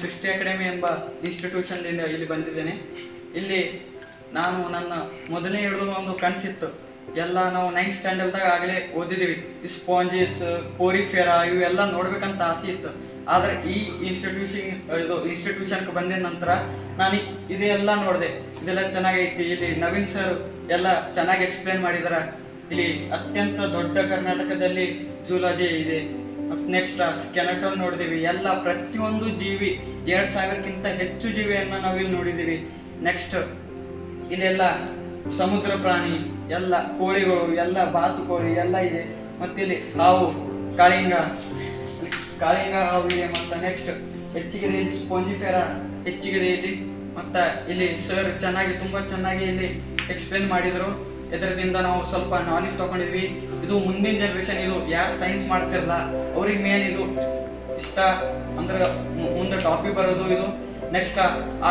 ಸೃಷ್ಟಿ ಅಕಾಡೆಮಿ ಎಂಬ ಇನ್ಸ್ಟಿಟ್ಯೂಷನ್ದಿಂದ ಇಲ್ಲಿ ಬಂದಿದ್ದೇನೆ. ಇಲ್ಲಿ ನಾನು ನನ್ನ ಮೊದಲನೇ ಹಿಡಿದು ಒಂದು ಕನಸಿತ್ತು ಎಲ್ಲ ನಾವು ನೈನ್ತ್ ಸ್ಟ್ಯಾಂಡರ್ಡ್ದಾಗ ಆಗಲೇ ಓದಿದ್ದೀವಿ. ಸ್ಪಾಂಜಿಸ್ ಪೋರಿಫೇರ ಇವೆಲ್ಲ ನೋಡ್ಬೇಕಂತ ಆಸೆ ಇತ್ತು. ಆದರೆ ಈ ಇನ್ಸ್ಟಿಟ್ಯೂಷನ್, ಇದು ಇನ್ಸ್ಟಿಟ್ಯೂಷನ್ಗೆ ಬಂದ ನಂತರ ನಾನು ಇದೆಲ್ಲ ನೋಡಿದೆ. ಇದೆಲ್ಲ ಚೆನ್ನಾಗೈತಿ. ಇಲ್ಲಿ ನವೀನ್ ಸರ್ ಎಲ್ಲ ಚೆನ್ನಾಗಿ ಎಕ್ಸ್ಪ್ಲೇನ್ ಮಾಡಿದಾರೆ. ಇಲ್ಲಿ ಅತ್ಯಂತ ದೊಡ್ಡ ಕರ್ನಾಟಕದಲ್ಲಿ ಜೂಲಾಜಿ ಇದೆ. ನೆಕ್ಸ್ಟ್ ಸ್ಕೆನಟನ್ ನೋಡಿದ್ದೀವಿ ಎಲ್ಲ ಪ್ರತಿಯೊಂದು ಜೀವಿ, ಎರಡು ಸಾವಿರಕ್ಕಿಂತ ಹೆಚ್ಚು ಜೀವಿಯನ್ನು ನಾವಿಲ್ಲಿ ನೋಡಿದ್ದೀವಿ ನೆಕ್ಸ್ಟ್ ಇಲ್ಲೆಲ್ಲ ಸಮುದ್ರ ಪ್ರಾಣಿ, ಎಲ್ಲ ಕೋಳಿಗಳು, ಎಲ್ಲ ಬಾತುಕೋಳಿ, ಎಲ್ಲ ಇದೆ. ಮತ್ತು ಇಲ್ಲಿ ಹಾವು, ಕಾಳಿಂಗ ಕಾಳಿಂಗ ಹಾವು ಇದೆ ಮತ್ತು ನೆಕ್ಸ್ಟ್ ಹೆಚ್ಚಿಗೆ ಇಲ್ಲಿ ಸ್ಪೊಂಜಿಫೆರ ಹೆಚ್ಚಿಗಿದೆ ಇಲ್ಲಿ. ಮತ್ತು ಇಲ್ಲಿ ಸರ್ ಚೆನ್ನಾಗಿ, ತುಂಬ ಚೆನ್ನಾಗಿ ಇಲ್ಲಿ ಎಕ್ಸ್ಪ್ಲೇನ್ ಮಾಡಿದರು. ಇದರಿಂದ ನಾವು ಸ್ವಲ್ಪ ನಾಲೆಜ್ ತಗೊಂಡಿದ್ವಿ. ಇದು ಮುಂದಿನ ಜನ್ರೇಷನ್ ಇದು ಯಾರು ಸೈನ್ಸ್ ಮಾಡ್ತಿರಲ್ಲ, ಅವ್ರಿಗೆ ಮೇನ್ ಇದು ಇಷ್ಟ. ಅಂದ್ರೆ ಮುಂದೆ ಟಾಪಿಕ್ ಬರೋದು ಇದು. ನೆಕ್ಸ್ಟ್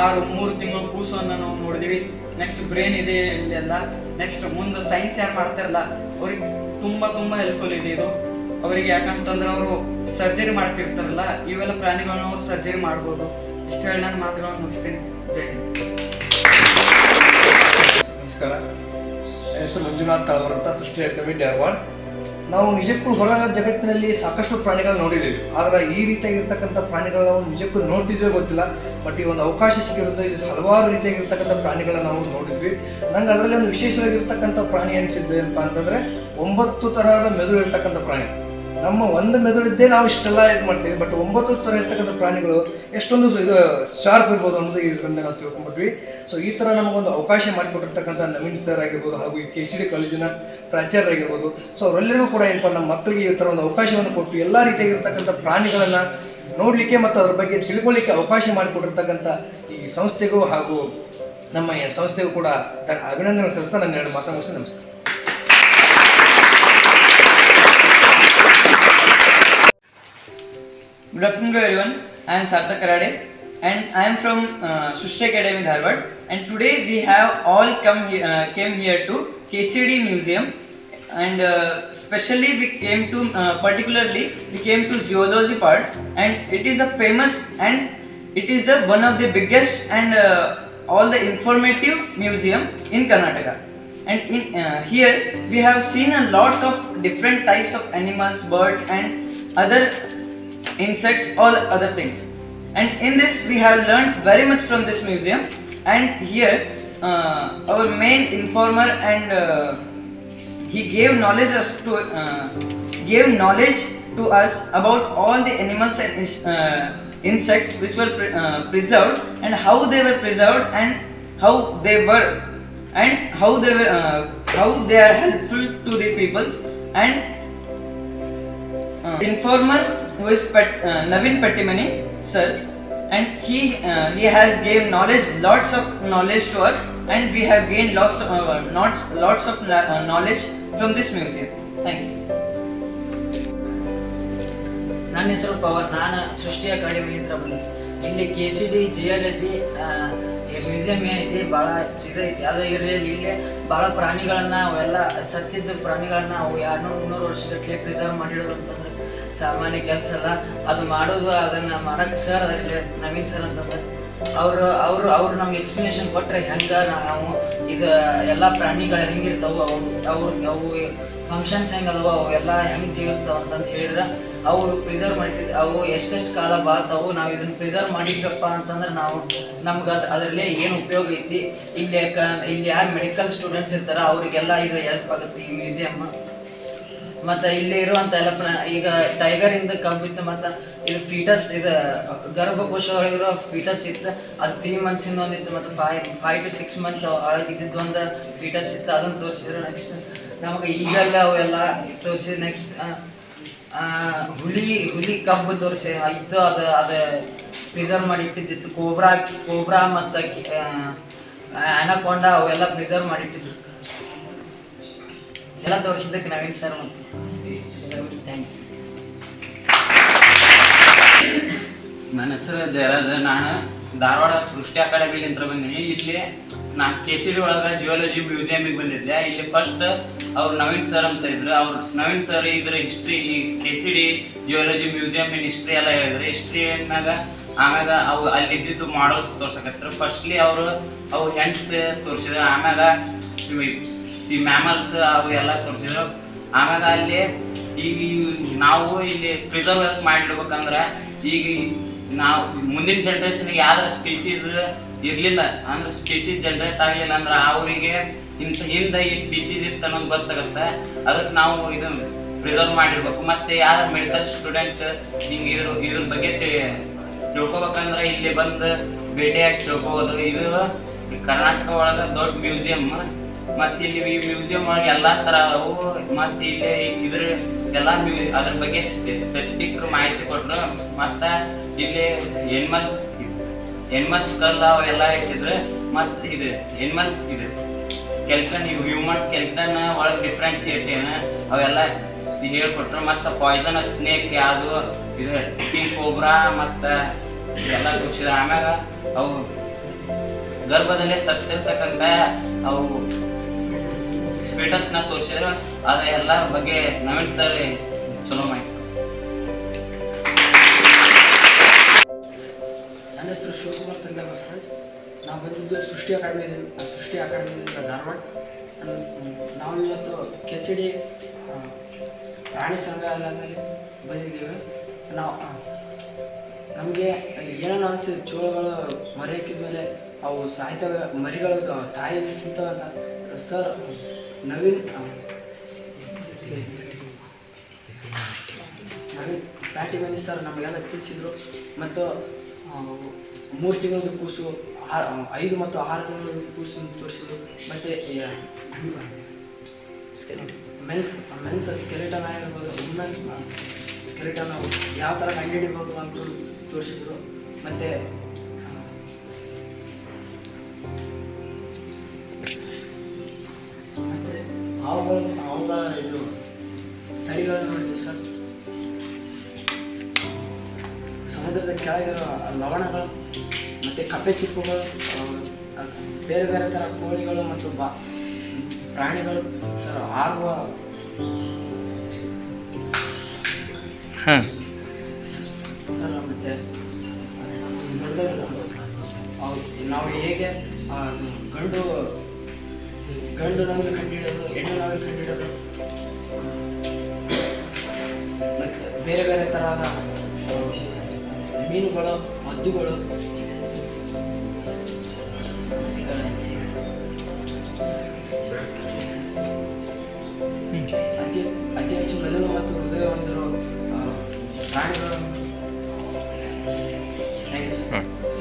ಆರು, ಮೂರು ತಿಂಗಳು ಕೂಸನ್ನು ನಾವು ನೋಡಿದ್ವಿ. ನೆಕ್ಸ್ಟ್ ಬ್ರೈನ್ ಇದೆ ಇಲ್ಲೆಲ್ಲ. ನೆಕ್ಸ್ಟ್ ಮುಂದೆ ಸೈನ್ಸ್ ಯಾರು ಮಾಡ್ತಾರಲ್ಲ, ಅವ್ರಿಗೆ ತುಂಬ ತುಂಬ ಹೆಲ್ಪ್ಫುಲ್ ಇದೆ ಇದು. ಅವರಿಗೆ ಯಾಕಂತಂದ್ರೆ ಅವರು ಸರ್ಜರಿ ಮಾಡ್ತಿರ್ತಾರಲ್ಲ, ಇವೆಲ್ಲ ಪ್ರಾಣಿಗಳನ್ನ ಅವ್ರು ಸರ್ಜರಿ ಮಾಡ್ಬೋದು. ಇಷ್ಟು ಹೇಳಿ ನಾನು ಮಾತುಗಳನ್ನು ಮುಗಿಸ್ತೀನಿ. ಜೈ ಹಿಂದ್. ನಮಸ್ಕಾರ. ಹೆಸರು ಮಂಜುನಾಥ್ ತಾಳ್ವರ್ ಅಂತ ಸೃಷ್ಟಿ ಕಮಿಟಿ ಧಾರವಾಡ ನಾವು ನಿಜಕ್ಕೂ ಹೊರ ಜಗತ್ತಿನಲ್ಲಿ ಸಾಕಷ್ಟು ಪ್ರಾಣಿಗಳನ್ನ ನೋಡಿದ್ದೀವಿ. ಆದರೆ ಈ ರೀತಿಯಾಗಿರ್ತಕ್ಕಂಥ ಪ್ರಾಣಿಗಳನ್ನ ನಾವು ನಿಜಕ್ಕೂ ನೋಡ್ತಿದ್ವಿ ಗೊತ್ತಿಲ್ಲ. ಬಟ್ ಈ ಒಂದು ಅವಕಾಶ ಸಿಕ್ಕಿರುತ್ತೆ ಇಲ್ಲಿ ಹಲವಾರು ರೀತಿಯಾಗಿರ್ತಕ್ಕಂಥ ಪ್ರಾಣಿಗಳನ್ನ ನಾವು ನೋಡಿದ್ವಿ. ನಂಗೆ ಅದರಲ್ಲಿ ಒಂದು ವಿಶೇಷವಾಗಿರ್ತಕ್ಕಂಥ ಪ್ರಾಣಿ ಅನಿಸಿದ್ದೇನಪ್ಪ ಅಂತಂದರೆ ಒಂಬತ್ತು ತರಹದ ಮೆದುಳು ಇರ್ತಕ್ಕಂಥ ಪ್ರಾಣಿ. ನಮ್ಮ ಒಂದು ಮೆದುಳಿದ್ದೇ ನಾವು ಇಷ್ಟೆಲ್ಲ ಇದು ಮಾಡ್ತೀವಿ. ಬಟ್ ಒಂಬತ್ತು ಥರ ಇರ್ತಕ್ಕಂಥ ಪ್ರಾಣಿಗಳು ಎಷ್ಟೊಂದು ಇದು ಶಾರ್ಪ್ ಇರ್ಬೋದು ಅನ್ನೋದು ಇದರಿಂದ ನಾವು ತಿಳ್ಕೊಂಡ್ಬಿಟ್ವಿ. ಸೊ ಈ ಥರ ನಮಗೊಂದು ಅವಕಾಶ ಮಾಡಿಕೊಟ್ಟಿರ್ತಕ್ಕಂಥ ನವೀನ್ ಸರ್ ಆಗಿರ್ಬೋದು ಹಾಗೂ ಈ ಕೆ ಸಿ ಡಿ ಕಾಲೇಜಿನ ಪ್ರಾಚಾರ್ಯರಾಗಿರ್ಬೋದು ಸೊ ಅವರೆಲ್ಲರಿಗೂ ಕೂಡ ಏನಪ್ಪ, ನಮ್ಮ ಮಕ್ಕಳಿಗೆ ಈ ಥರ ಒಂದು ಅವಕಾಶವನ್ನು ಕೊಟ್ಟು ಎಲ್ಲ ರೀತಿಯಾಗಿರ್ತಕ್ಕಂಥ ಪ್ರಾಣಿಗಳನ್ನು ನೋಡಲಿಕ್ಕೆ ಮತ್ತು ಅದ್ರ ಬಗ್ಗೆ ತಿಳ್ಕೊಳ್ಳಿಕ್ಕೆ ಅವಕಾಶ ಮಾಡಿಕೊಟ್ಟಿರ್ತಕ್ಕಂಥ ಈ ಸಂಸ್ಥೆಗೂ ಹಾಗೂ ನಮ್ಮ ಸಂಸ್ಥೆಗೂ ಕೂಡ ಅಭಿನಂದನೆ ಸಲ್ಲಿಸ್ತಾ ನನ್ನ ಎರಡು ನಮಸ್ಕಾರ. Good afternoon everyone. I am Sarthak Karade and I am from uh, Sushti Academy Dharwad. And today we have all come uh, came here to KCD Museum. And uh, especially we came to uh, particularly we came to zoology part. And it is a famous and it is the one of the biggest and uh, all the informative museum in Karnataka. And in uh, here we have seen a lot of different types of animals birds and other insects, all other things. And in this, we have learned very much from this museum. And here, uh, our main informer and uh, he gave knowledge us to uh, gave knowledge to us about all the animals and uh, insects which were pre- uh, preserved and how they were preserved and how they were and how they were uh, how they are helpful to the peoples and informer who is Pat, uh, Navin Pattimani sir and he uh, he has gave knowledge lots of knowledge to us and we have gained lots uh, lots lots of uh, knowledge from this museum thank you ನನ್ನ ಹೆಸರು ಪವನ್ ನಾನು ಸೃಷ್ಟಿ ಅಕಾಡೆಮಿಲಿಂದ ಬಂದೆ ಇಲ್ಲಿ K C D geology museum ಏನೈತಿ ಭಾಳ ಇದೈತಿ ಅದು ಇರಲಿ ಇಲ್ಲಿ ಭಾಳ ಪ್ರಾಣಿಗಳನ್ನ ಅವೆಲ್ಲ ಸತ್ತಿದ್ದ ಪ್ರಾಣಿಗಳನ್ನ ಅವು ಎರಡ್ನೂರು ಮುನ್ನೂರು ವರ್ಷಗಟ್ಟಲೆ ಪ್ರಿಸರ್ವ್ ಮಾಡಿಡೋದು ಅಂತಂದ್ರೆ ಸಾಮಾನ್ಯ ಕೆಲಸ ಅಲ್ಲ. ಅದು ಮಾಡೋದು, ಅದನ್ನ ಮಾಡಕ್ ಸರ್ ಅದರಲ್ಲಿ ನವೀನ್ ಸರ್ ಅಂತ ಅವರು ಅವರು, ಅವ್ರು ನಮ್ಗೆ ಎಕ್ಸ್ಪ್ಲನೇಷನ್ ಕೊಟ್ರೆ ಹೆಂಗ ನಾವು ಇದು ಎಲ್ಲ ಪ್ರಾಣಿಗಳು ಹೆಂಗಿರ್ತಾವು, ಅವು, ಅವ್ರ, ಅವು ಫಂಕ್ಷನ್ಸ್ ಹೆಂಗೆ ಅದಾವ ಅವು ಎಲ್ಲ ಹೆಂಗ್ ಜೀವಿಸ್ತಾವ ಅಂತಂದು ಹೇಳಿದ್ರೆ, ಅವು ಪ್ರಿಸರ್ವ್ ಮಾಡಿ ಅವು ಎಷ್ಟೆಷ್ಟು ಕಾಲ ಬಾಳ್ತಾವು, ನಾವು ಇದನ್ನ ಪ್ರಿಸರ್ವ್ ಮಾಡಿದ್ರಪ್ಪ ಅಂತಂದ್ರೆ ನಾವು ನಮ್ಗೆ ಅದು, ಅದರಲ್ಲಿ ಏನು ಉಪಯೋಗ ಐತಿ. ಇಲ್ಲಿ ಇಲ್ಲಿ ಯಾರು ಮೆಡಿಕಲ್ ಸ್ಟೂಡೆಂಟ್ಸ್ ಇರ್ತಾರ, ಅವರಿಗೆಲ್ಲ ಇದು ಹೆಲ್ಪ್ ಆಗುತ್ತೆ ಈ ಮ್ಯೂಸಿಯಮ್ ಮತ್ತು ಇಲ್ಲಿ ಇರುವಂಥ ಎಲ್ಲ ಪ್ರ ಈಗ ಟೈಗರ್ ಇಂದ ಕಬ್ಬಿತ್ತು ಮತ್ತು ಇದು ಫೀಟಸ್ ಇದು ಗರ್ಭಕೋಶದೊಳಗಿರೋ ಫೀಟಸ್ ಇತ್ತು. ಅದು ತ್ರೀ ಮಂತ್ಸಿಂದ ಒಂದಿತ್ತು, ಮತ್ತು five five to six month ಒಳಗಿದ್ದಿದ್ದು ಒಂದು ಫೀಟಸ್ ಇತ್ತು. ಅದನ್ನು ತೋರಿಸಿದ್ರು ನೆಕ್ಸ್ಟ್ ನಮಗೆ ಈಗಲ್ಲ ಅವೆಲ್ಲ ತೋರಿಸಿ ನೆಕ್ಸ್ಟ್ ಹುಲಿ ಹುಲಿ ಕಬ್ಬು ತೋರಿಸಿ ಇತ್ತು ಅದು ಅದು ಪ್ರಿಸರ್ವ್ ಮಾಡಿ ಇಟ್ಟಿದ್ದಿತ್ತು. ಕೋಬ್ರಾ ಕೋಬ್ರಾ ಮತ್ತು ಅನಕೊಂಡ ಅವೆಲ್ಲ ಪ್ರಿಸರ್ವ್ ಮಾಡಿ ಇಟ್ಟಿದ್ದು ಎಲ್ಲ ತೋರಿಸಿದ್ದಕ್ಕೆ ನವೀನ್ ಸರ್ ಥ್ಯಾಂಕ್ಸ್ ನನ್ನ ಹೆಸರು ಜಯರಾಜ, ನಾನು ಧಾರವಾಡ ಸೃಷ್ಟಿ ಅಕಾಡೆಮಿಲಿಂದ ಬಂದೀನಿ. ಇಲ್ಲಿ ನಾ ಕೆ ಸಿ ಡಿ ಒಳಗೆ ಜಿಯೋಲಜಿ ಮ್ಯೂಸಿಯಮಿಗೆ ಬಂದಿದ್ದೆ. ಇಲ್ಲಿ ಫಸ್ಟ್ ಅವ್ರು ನವೀನ್ ಸರ್ ಅಂತ ಇದ್ರು. ಅವ್ರು ನವೀನ್ ಸರ್ ಇದ್ರ history K C D geology museum in history ಎಲ್ಲ ಹೇಳಿದ್ರು. ಹಿಸ್ಟ್ರಿ ಮ್ಯಾಗ ಆಮ್ಯಾಗ ಅವು ಅಲ್ಲಿ ಇದ್ದಿದ್ದು ಮಾಡಲ್ಸ್ ತೋರ್ಸಕತ್ರು. ಫಸ್ಟ್ಲಿ ಅವರು ಅವು ಹೆಂಡ್ಸ್ ತೋರಿಸಿದ್ರು. ಆಮ್ಯಾಗ ಸಿ ಮ್ಯಾಮಲ್ಸ್ ಅವು ಎಲ್ಲ ತೋರಿಸಿದ್ರು. ಆಮ್ಯಾಗ ಅಲ್ಲಿ ಈಗ ನಾವು ಇಲ್ಲಿ ಪ್ರಿಸರ್ವ್ ಮಾಡಿಡ್ಬೇಕಂದ್ರೆ ಈಗ ನಾವು ಮುಂದಿನ ಜನ್ರೇಷನ್ಗೆ ಯಾವ್ದಾರ ಸ್ಪೀಸೀಸ್ ಇರಲಿಲ್ಲ, ಅಂದ್ರೆ ಸ್ಪೀಸೀಸ್ ಜನ್ರೇಟ್ ಆಗಲಿಲ್ಲ ಅಂದ್ರೆ ಅವರಿಗೆ ಇಂಥ ಹಿಂದೆ ಈ ಸ್ಪೀಸೀಸ್ ಇತ್ತು ಅನ್ನೋದು ಗೊತ್ತಾಗುತ್ತೆ. ಅದಕ್ಕೆ ನಾವು ಇದು ಪ್ರಿಸರ್ವ್ ಮಾಡಿರ್ಬೇಕು ಮತ್ತೆ ಯಾರ ಮೆಡಿಕಲ್ ಸ್ಟೂಡೆಂಟ್ ಹಿಂಗೆ ಇದ್ರ ಇದ್ರ ಬಗ್ಗೆ ತಿಳ್ಕೊಬೇಕಂದ್ರೆ ಇಲ್ಲಿ ಬಂದು ಭೇಟಿಯಾಗಿ ತಿಳ್ಕೊಬೋದು. ಇದು ಕರ್ನಾಟಕ ಒಳಗೆ ದೊಡ್ಡ ಮ್ಯೂಸಿಯಂ ಮತ್ತೆ ಇಲ್ಲಿ ಮ್ಯೂಸಿಯಂ ಒಳಗೆ ಎಲ್ಲಾ ತರ ಅವು ಮತ್ತೆ ಇಲ್ಲಿ ಇದ್ರ ಎಲ್ಲ ಅದ್ರ ಬಗ್ಗೆ ಸ್ಪೆಸಿಫಿಕ್ ಮಾಹಿತಿ ಕೊಟ್ರು. ಮತ್ತ ಇಲ್ಲಿ ಎನಿಮಲ್ಸ್ ಎನಿಮಲ್ಸ್ ಸ್ಕಲ್ ಅವೆಲ್ಲ ಇಟ್ಟಿದ್ರು. ಮತ್ತೆ ಇದು ಎನಿಮಲ್ಸ್ ಇದು ಸ್ಕೆಲ್ಟನ್ ಹ್ಯೂಮನ್ ಸ್ಕೆಲ್ಟನ್ ಒಳಗೆ ಡಿಫ್ರೆನ್ಸ್ ಏನು ಅವೆಲ್ಲ ಹೇಳ್ಕೊಟ್ರು. ಮತ್ತು ಪಾಯ್ಸನ್ ಸ್ನೇಕ್ ಯಾವುದು, ಇದು ಕಿಂಗ್ ಕೋಬ್ರಾ ಮತ್ತು ಎಲ್ಲ ತೋರಿಸಿದ್ರು. ಆಮ್ಯಾಗ ಅವು ಗರ್ಭದಲ್ಲೇ ಸತ್ತಿರ್ತಕ್ಕಂಥ ಅವು ಸ್ಪೀಟಸ್ನ ತೋರಿಸಿದ್ರು ಅದ ಎಲ್ಲ ಬಗ್ಗೆ ನವೀನ್ ಸರ್ ಚಲೋ ಮಾಹಿತಿ. ನನ್ನ ಹೆಸರು ಶಿವಕುಮಾರ್ ತಂದೆ ಬಸವರಾಜ್. ನಾವು ಬಂದಿದ್ದು ಸೃಷ್ಟಿ ಅಕಾಡೆಮಿದಿಂದ ಸೃಷ್ಟಿ ಅಕಾಡೆಮಿಯಿಂದ ಧಾರವಾಡ. ನಾವು ಇವತ್ತು ಕೆ ಸಿ ಡಿ ಪ್ರಾಣಿ ಸಂಗ್ರಹಾಲಯದಲ್ಲಿ ಬಂದಿದ್ದೇವೆ. ನಾವು ನಮಗೆ ಏನೇನು ಅನಿಸಿದ ಚೋಳಗಳು ಮರಿ ಹಾಕಿದ ಮೇಲೆ ಅವು ಸಾಯ್ತವೆ, ಮರಿಗಳು ತಾಯಿ ಅಂತ. ಸರ್ ನವೀನ್ ನವೀನ್ ಪ್ಯಾಟಿಮನಿ ಸರ್ ನಮಗೆಲ್ಲ ತಿಳಿಸಿದ್ರು. ಮತ್ತು ಮೂರು ತಿಂಗಳದ ಕೂಸು ಐದು ಮತ್ತು ಆರು ತಿಂಗಳ ಕೂಸು ತೋರಿಸಿದ್ರು. ಮತ್ತು ಮೆನ್ಸ್ ಮೆನ್ಸ್ ಸ್ಕೆಲಿಟನ್ ಆಗಿರ್ಬೋದು ವುಮೆನ್ಸ್ ಸ್ಕೆಲಿಟನ್ ಯಾವ ಥರ ಕಂಡುಹಿಡಿಬೋದು ಅಂತ ತೋರಿಸಿದ್ರು. ಮತ್ತು ಅವುಗಳು ಇದು ತಳಿಗಳನ್ನು ನೋಡಿದ್ವಿ ಸರ್. ಸಮುದ್ರದ ಕೆಳಗಿರೋ ಲವಣಗಳು ಮತ್ತು ಕಪ್ಪೆ ಚಿಪ್ಪುಗಳು ಬೇರೆ ಬೇರೆ ಥರ ಕೋಳಿಗಳು ಮತ್ತು ಬಾ ಪ್ರಾಣಿಗಳು ಸರ್ ಆಗುವ ಸರ್ ಮತ್ತು ನಾವು ಹೇಗೆ ಗಂಡು ಗಂಡು ನಾವೇ ಕಂಡುಹಿಡಿಯೋದು ಹೆಣ್ಣು ನಾವೇ ಕಂಡುಹಿಡೋದು ಮತ್ತು ಬೇರೆ ಬೇರೆ ತರಹದ ಮೀನುಗಳು, ಮದ್ದುಗಳು. ಅತಿ ಅತಿ ಹೆಚ್ಚು ಮೆದುಳು ಮತ್ತು ಹೃದಯ ಹೊಂದಿರುವ ಪ್ರಾಣಿಗಳು. ಸರ್